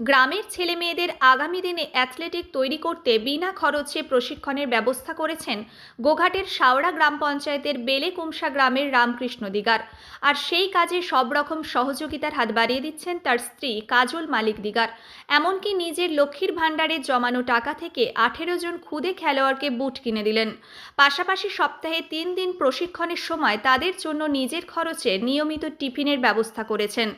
গ্রামের ছেলে মেয়েদের আগামী দিনে অ্যাথলেটিক তৈরি করতে বিনা খরচে প্রশিক্ষণের ব্যবস্থা করেছেন গোঘাটের শাওড়া গ্রাম পঞ্চায়েতের বেলেকুমসা গ্রামের রামকৃষ্ণ দিগার। আর সেই কাজে সব রকম সহযোগিতার হাত বাড়িয়ে দিচ্ছেন তার স্ত্রী কাজল মালিক দিগার। এমনকি নিজের লক্ষ্মীর ভাণ্ডারে জমানো টাকা থেকে আঠেরো জন খুদে খেলোয়াড়কে বুট কিনে দিলেন। পাশাপাশি সপ্তাহে তিন দিন প্রশিক্ষণের সময় তাদের জন্য নিজের খরচে নিয়মিত টিফিনের ব্যবস্থা করেছেন।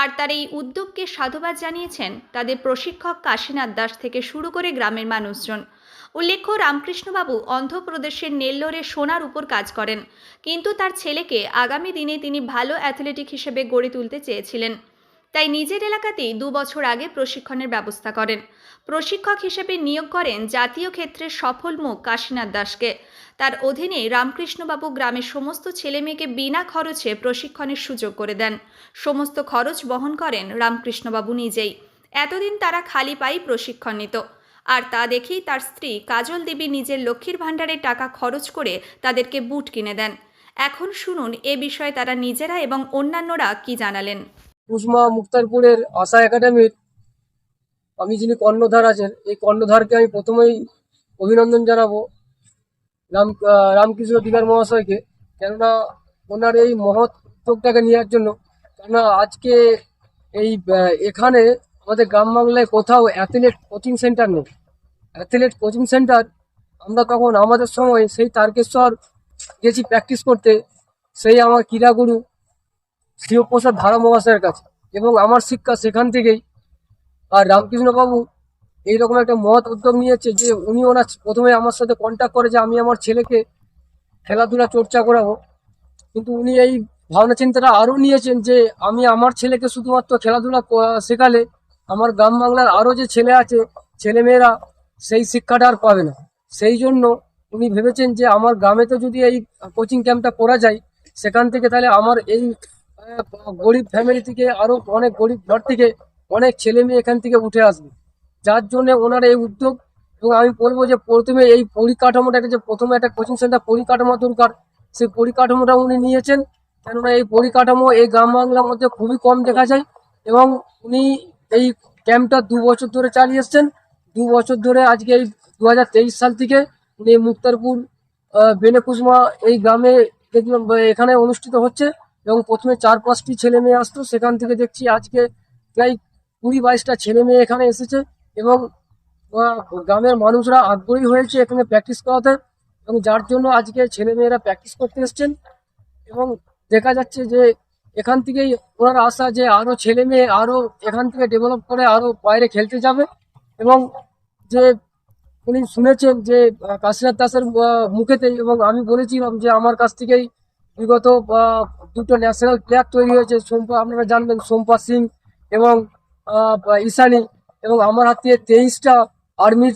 আর তার এই উদ্যোগকে সাধুবাদ জানিয়েছেন তাদের প্রশিক্ষক কাশীনাথ দাস থেকে শুরু করে গ্রামের মানুষজন। উল্লেখ্য, রামকৃষ্ণবাবু অন্ধ্রপ্রদেশের নেল্লোরে সোনার উপর কাজ করেন, কিন্তু তার ছেলেকে আগামী দিনে তিনি ভালো অ্যাথলেটিক হিসেবে গড়ে তুলতে চেয়েছিলেন। তাই নিজের এলাকাতেই দু বছর আগে প্রশিক্ষণের ব্যবস্থা করেন। প্রশিক্ষক হিসেবে নিয়োগ করেন জাতীয় ক্ষেত্রে সফল মুখ কাশীনাথ দাসকে। তার অধীনে রামকৃষ্ণবাবু গ্রামের সমস্ত ছেলেমেয়েকে বিনা খরচে প্রশিক্ষণের সুযোগ করে দেন। সমস্ত খরচ বহন করেন রামকৃষ্ণবাবু নিজেই। এতদিন তারা খালি পাই প্রশিক্ষণ নিত। আর তা দেখেই তার স্ত্রী কাজল দেবী নিজের লক্ষ্মীর ভাণ্ডারের টাকা খরচ করে তাদেরকে বুট কিনে দেন। এখন শুনুন এ বিষয়ে তারা নিজেরা এবং অন্যান্যরা কি জানালেন। কুসমা মুক্তারপুরের আশা একাডেমির আমি যিনি কর্ণধার আছেন, এই কর্ণধারকে আমি প্রথমেই অভিনন্দন জানাব রাম রামকৃষ্ণ দিগার মহাশয়কে। কেননা ওনার এই মহৎ উদ্যোগটাকে নেওয়ার জন্য, কেননা আজকে এই এখানে আমাদের গ্রাম বাংলায় কোথাও অ্যাথলেট কোচিং সেন্টার নেই। অ্যাথলেট কোচিং সেন্টার আমরা তখন আমাদের সময় সেই তারকেশ্বর গেছি প্র্যাকটিস করতে, সেই আমার ক্রীড়াগুরু শিবপ্রসাদ ধারা মহাশয়ের কাছে। এবং আমার শিক্ষা সেখান থেকেই। আর রামকৃষ্ণবাবু এইরকম একটা মহৎ উদ্যোগ নিয়েছে যে উনি ওনার প্রথমে আমার সাথে কন্ট্যাক্ট করে যে আমি আমার ছেলেকে খেলাধুলা চর্চা করাবো। কিন্তু উনি এই ভাবনা চিন্তাটা আরও নিয়েছেন যে আমি আমার ছেলেকে শুধুমাত্র খেলাধুলা শেখালে আমার গ্রাম বাংলার আরও যে ছেলে আছে ছেলেমেয়েরা সেই শিক্ষাটা আর পাবে না। সেই জন্য উনি ভেবেছেন যে আমার গ্রামে তো যদি এই কোচিং ক্যাম্পটা করা যায়, সেখান থেকে তাহলে আমার এই গরিব ফ্যামিলি থেকে আরও অনেক গরিব ঘর থেকে অনেক ছেলে মেয়ে এখান থেকে উঠে আসবে। যার জন্য ওনার এই উদ্যোগ এবং আমি বলব যে প্রথমে এই পরিকাঠামোটা একটা যে প্রথমে একটা কোচিং সেন্টার পরিকাঠামো দরকার, সেই পরিকাঠামোটা উনি নিয়েছেন। কেননা এই পরিকাঠামো এই গ্রাম বাংলার মধ্যে খুবই কম দেখা যায় এবং উনি এই ক্যাম্পটা দু বছর ধরে চালিয়ে এসছেন। দু বছর ধরে আজকে এই দু হাজার তেইশ সাল থেকে মুক্তারপুর আহ, বেনেকুসমা এই গ্রামে দেখলাম এখানে অনুষ্ঠিত হচ্ছে এবং প্রথমে চার পাঁচটি ছেলে মেয়ে আসতো। সেখান থেকে দেখছি আজকে প্রায় কুড়ি বাইশটা ছেলে মেয়ে এখানে এসেছে এবং গ্রামের মানুষরা আগ্রহী হয়েছে এখানে প্র্যাকটিস করাতে এবং যার জন্য আজকে ছেলে মেয়েরা প্র্যাকটিস করতে এসছেন। এবং দেখা যাচ্ছে যে এখান থেকেই ওনার আশা যে আরও ছেলে মেয়ে আরও এখান থেকে ডেভেলপ করে আরও বাইরে খেলতে যাবে এবং যে উনি শুনেছেন যে কাশীনাথ দাসের মুখেতেই এবং আমি বলেছিলাম যে আমার কাছ থেকেই বিগত দুটো ন্যাশনাল প্লেয়ার তৈরি হয়েছে। সোমপা, আপনারা জানবেন সোমপা সিং এবং ঈশানী এবং আমার হাত থেকে তেইশটা আর্মির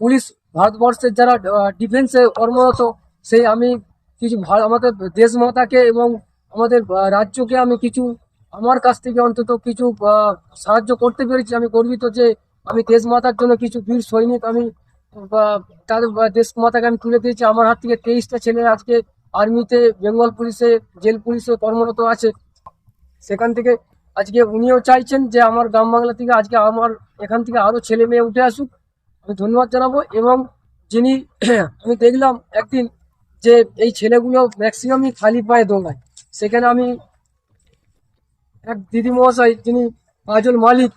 পুলিশ ভারতবর্ষের যারা ডিফেন্সে কর্মরত, সেই আমি কিছু আমাদের দেশ মাতাকে এবং আমাদের রাজ্যকে আমি কিছু, আমার কাছ থেকে অন্তত কিছু সাহায্য করতে পেরেছি। আমি গর্বিত যে আমি দেশ মাতার জন্য কিছু বীর সৈনিক আমি তাদের দেশ মাতাকে আমি তুলে দিয়েছি। আমার হাত থেকে তেইশটা ছেলে আজকে আর্মিতে, বেঙ্গল পুলিশে, জেল পুলিশে কর্মরত আছে। সেখান থেকে আজকে উনিও চাইছেন যে আমার গ্রাম বাংলা থেকে আজকে আমার, এখান থেকে আরও ছেলে মেয়ে উঠে আসুক। আমি ধন্যবাদ জানাব এবং যিনি, আমি দেখলাম একদিন যে এই ছেলেগুলো ম্যাক্সিমামই খালি পায়ে দৌড়ায়। সেখানে আমি এক দিদি মহাশয় যিনি কাজল মালিক,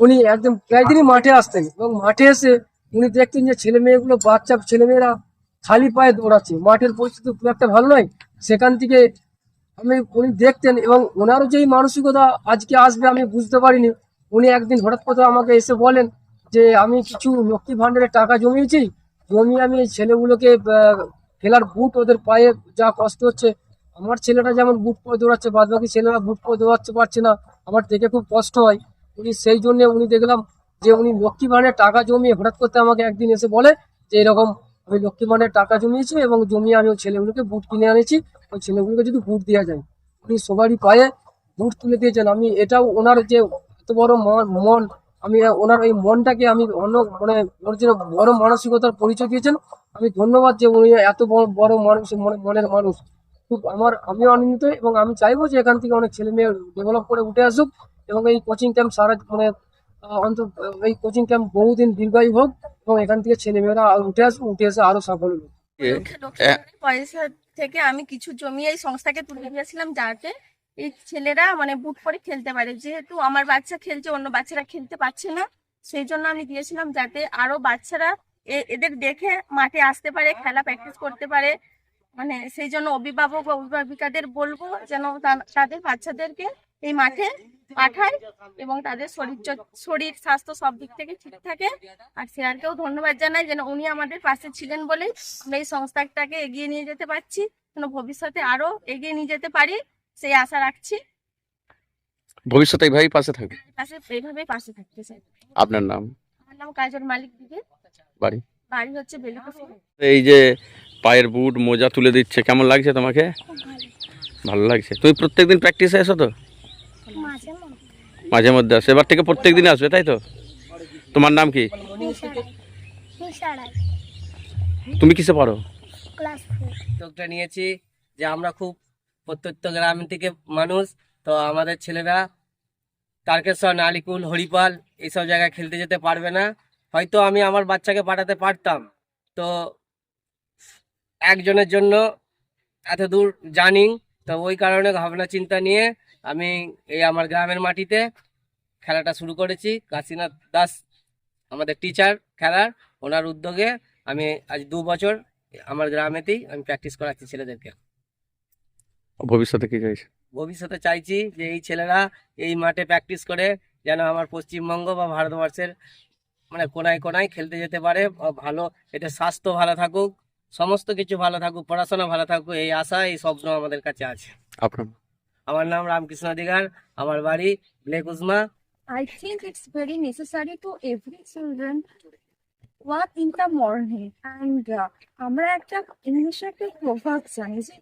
উনি একদম প্রায় দিনই মাঠে আসতেন এবং মাঠে এসে উনি দেখতেন যে ছেলে মেয়েগুলো, বাচ্চা ছেলেমেয়েরা খালি পায়ে দৌড়াচ্ছে। মাঠের পরিস্থিতি খুব একটা ভালো নয়। সেখান থেকে আমি উনি দেখতেন এবং ওনারও যেই মানসিকতা আজকে আসবে আমি বুঝতে পারিনি। উনি একদিন হঠাৎ করে আমাকে এসে বলেন যে, আমি কিছু লক্ষ্মী ভাণ্ডারের টাকা জমিয়েছি। জমিয়ে আমি ছেলেগুলোকে খেলার বুট ওদের পায়ে যা কষ্ট হচ্ছে আমার ছেলেটা যেমন বুট পরে দৌড়াচ্ছে বাদ বাকি ছেলেরা বুট পরে দৌড়াচ্ছে পারছে না। আমার দেখে খুব কষ্ট হয়। উনি সেই জন্য উনি দেখলাম যে উনি লক্ষ্মী ভাণ্ডারের টাকা জমিয়ে হঠাৎ করতে আমাকে একদিন এসে বলে যে এরকম আমি লক্ষ্মী ভাণ্ডারের টাকা জমিয়েছি এবং জমিয়ে আমি ওই ছেলেগুলোকে বুট কিনে আনেছি ওই ছেলেগুলোকে যদি বুট দেওয়া যায়। উনি সবারই পায়ে বুট তুলে দিয়েছেন। আমি এটাও ওনার যে এত বড় মন, আমি ওনার ওই মনটাকে আমি অন্য মানে ওর যে বড় মানসিকতার পরিচয় দিয়েছেন। আমি ধন্যবাদ যে উনি এত বড় বড় মানুষ, মনের মানুষ। খুব আমার আমিও আনন্দিত এবং আমি চাইব যে এখান থেকে অনেক ছেলে মেয়ে ডেভেলপ করে উঠে আসুক এবং এই কোচিং ক্যাম্প সারা মানে আহ, অন্তত এই কোচিং ক্যাম্প বহুদিন দীর্ঘায়ু হোক এবং এখান থেকে ছেলেমেয়েরা আর উঠে আসবে উঠে এসে আরও সফল হবে লোকসানের পয়সা থেকে আমি কিছু জমি এই সংস্থাকে তুলে দিয়েছিলাম যাতে এই ছেলেরা মানে বুট করে খেলতে পারে। যেহেতু আমার বাচ্চা খেলছে অন্য বাচ্চারা খেলতে পারছে না সেই জন্য আমি দিয়েছিলাম যাতে আরও বাচ্চারা এ- এদের দেখে মাঠে আসতে পারে খেলা প্র্যাকটিস করতে পারে। মানে সেই জন্য অভিভাবক অভিভাবিকাদের বলব যেন তাদের বাচ্চাদেরকে এই মাঠে পাঠায় এবং তাদের শরীর শরীর স্বাস্থ্য সব দিক থেকে ঠিক থাকে। আর স্যারকেও ধন্যবাদ জানাই যেন উনি আমাদের পাশে ছিলেন বলেই আমরা এই সংস্থাটাকে এগিয়ে নিয়ে যেতে পারছি যেন ভবিষ্যতে আরও এগিয়ে নিয়ে যেতে পারি সেই আশা রাখছি। ভবিষ্যতে এইভাবেই পাশে থাকবে? পাশে এইভাবেই পাশে থাকতে চাই আপনার নাম? আমার নাম কাজল মালিক দিদি। বাড়ি? বাড়ি হচ্ছে বেলুকুসি এই যে পায়ের বুট মোজা তুলে দিচ্ছে। কেমন লাগছে তোমাকে? ভালো। লাগছে। তুমি প্রত্যেকদিন প্র্যাকটিসে এসো তো? মাঝে মধ্যে। আসো। এবার থেকে প্রত্যেক দিন আসবে তাই তো? তোমার নাম কি? তুমি কিসে পারো উদ্যোগটা নিয়েছি যে আমরা খুব প্রত্যন্ত গ্রাম থেকে মানুষ। তো আমাদের ছেলেরা তারকেশ্বর নালিকুল হরিপাল এইসব জায়গায় খেলতে যেতে পারবে না। হয়তো আমি আমার বাচ্চাকে পাঠাতে পারতাম। তো একজনের জন্য এত দূর জানি তো ওই কারণে ভাবনা চিন্তা নিয়ে আমি এই আমার গ্রামের মাটিতে খেলাটা শুরু করেছি। কাশীনাথ দাস আমাদের টিচার খেলার ওনার উদ্যোগে আমি আজ দু বছর আমার গ্রামেতেই আমি প্র্যাকটিস করাচ্ছি ছেলেদেরকে। ভবিষ্যতে কি চাইছে ভবিষ্যতে চাইছি যে এই ছেলেরা এই মাঠে প্র্যাকটিস করে যেন আমার পশ্চিমবঙ্গ বা ভারতবর্ষের মানে কোনায় কোনায় খেলতে যেতে পারে ভালো এটা স্বাস্থ্য ভালো থাকুক সমস্ত কিছু ভালো থাকুক পড়াশোনা ভালো থাকুক এই আশা এই স্বপ্ন আমাদের কাছে আছে আপনার আমার নাম রামকৃষ্ণ দিগার আমার বাড়ি ব্লেক উজমা I think it's very necessary to every children to work in the morning and uh, আমরা একটা ইংলিশে একটা প্রভাব জানি যে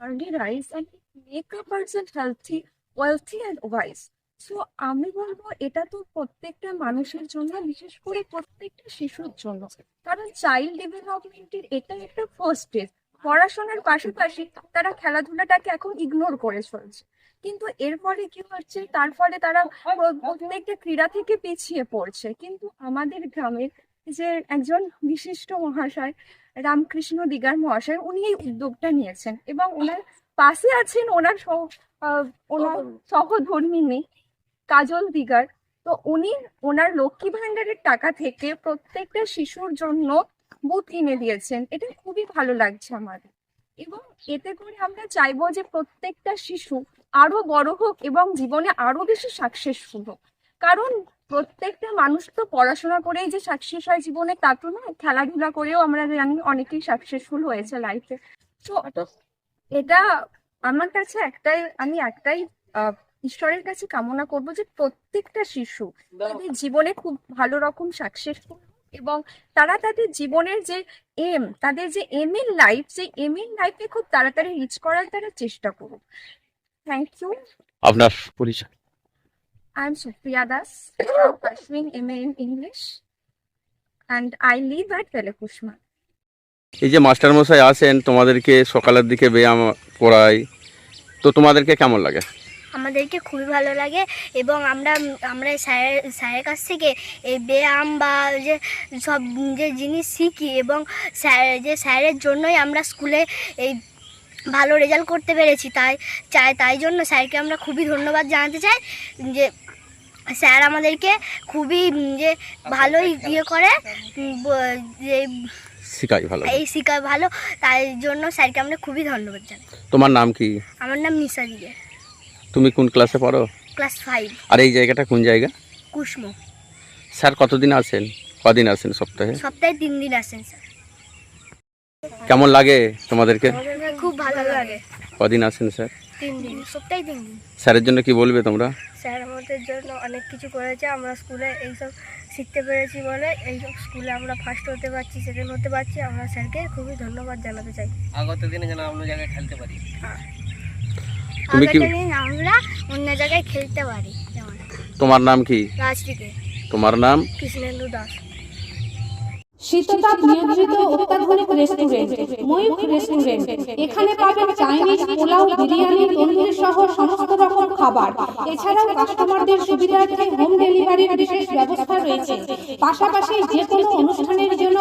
early rise and make a person healthy, wealthy and wise. So আমি বলব এটা তো প্রত্যেকটা মানুষের জন্য বিশেষ করে প্রত্যেকটা শিশুর জন্য। কারণ চাইল্ড ডেভেলপমেন্টের এটা একটা ফার্স্ট স্টেজ পড়াশোনার পাশাপাশি তারা খেলাধুলাটাকে এখন ইগনোর করে চলছে। কিন্তু এরপরে কি হচ্ছে? তার ফলে তারা প্রত্যেকটা ক্রীড়া থেকে পিছিয়ে পড়ছে। কিন্তু আমাদের গ্রামের যে একজন বিশিষ্ট মহাশয় রামকৃষ্ণ দিগার মহাশয় উনি এই উদ্যোগটা নিয়েছেন। এবং ওনার পাশে আছেন ওনার সহ- ওনার সহধর্মিনী। কাজল দিগার। তো উনি ওনার লক্ষ্মী ভান্ডারের টাকা থেকে প্রত্যেকটা শিশুর জন্য বুথ কিনে দিয়েছেন। এটা খুবই ভালো লাগছে আমাদের এবং এতে করে আমরা চাইব যে প্রত্যেকটা শিশু আরও বড় হোক এবং জীবনে আরও বেশি সাকসেসফুল হোক। কারণ প্রত্যেকটা মানুষ তো পড়াশোনা করেই যে সাকসেস হয় জীবনে তা তো নয়। খেলাধুলা করেও আমরা জানি অনেকেই সাকসেসফুল হয়েছে লাইফে তো এটা আমার কাছে একটাই আমি একটাই আহ, ঈশ্বরের কাছে কামনা করব যে প্রত্যেকটা শিশু তাদের জীবনে খুব ভালো রকম সাকসেসফুল এবং তারা তাদের জীবনের যে এম তাদের যে এম এর লাইফ সেই এম এর লাইফে খুব তাড়াতাড়ি রিচ করার তারা চেষ্টা করুক। থ্যাংক ইউ আপনার পরিচয়। I am Supriya Das from pursuing MA in English and I live at Telekushma. এই যে মাস্টার মশাই আসেন তোমাদেরকে সকালের দিকে ব্যায়াম করায় তো তোমাদেরকে কেমন লাগে? আমাদেরকে খুবই ভালো লাগে এবং আমরা আমরা স্যারের স্যারের কাছ থেকে এই ব্যায়াম বা যে সব যে জিনিস শিখি এবং স্যার যে স্যারের জন্যই আমরা স্কুলে এই ভালো রেজাল্ট করতে পেরেছি তাই চাই তাই জন্য স্যারকে আমরা খুবই ধন্যবাদ জানাতে চাই যে স্যার আমাদেরকে খুবই যে ভালোই ইয়ে করে যে শিখাই ভালো। এই শিখায় ভালো তাই জন্য স্যারকে আমরা খুবই ধন্যবাদ জানাই। তোমার নাম কি? আমার নাম নিশা দিয়ে তুমি কোন ক্লাসে পড়ো? ক্লাস ফাইভ আর এই জায়গাটা কোন জায়গা? কুসমো স্যার কতদিন আসেন কদিন আসেন সপ্তাহে? সপ্তাহে তিন দিন আসেন স্যার। কেমন লাগে তোমাদেরকে? খুব ভালো লাগে। কদিন আসেন স্যার? তিন দিন সপ্তাহে তিন দিন। স্যারের জন্য কি বলবে তোমরা? স্যার আমাদের জন্য অনেক কিছু করেছে। আমরা স্কুলে এইসব শিখতে পেরেছি বলে এইসব স্কুলে আমরা ফার্স্ট হতে পারছি সেকেন্ড হতে পারছি। আমরা স্যারকে খুবই ধন্যবাদ জানাতে চাই। আগত দিনে যেন অন্য জায়গায় খেলতে পারি। তুমি কি- আমরা অন্য জায়গায় খেলতে পারি তোমার নাম কি? তোমার নাম? কৃষ্ণেন্দু দাস। শীততাপ নিয়ন্ত্রিত অত্যাধুনিক রেস্টুরেন্ট ময়ূখ রেস্টুরেন্ট এখানে পাবেন চাইনিজ পোলাও বিরিয়ানি তন্দুরি সহ সমস্ত রকম খাবার। এছাড়াও কাস্টমারদের সুবিধার্থে হোম ডেলিভারির বিশেষ ব্যবস্থা রয়েছে। পাশাপাশি যে কোনো অনুষ্ঠানের জন্য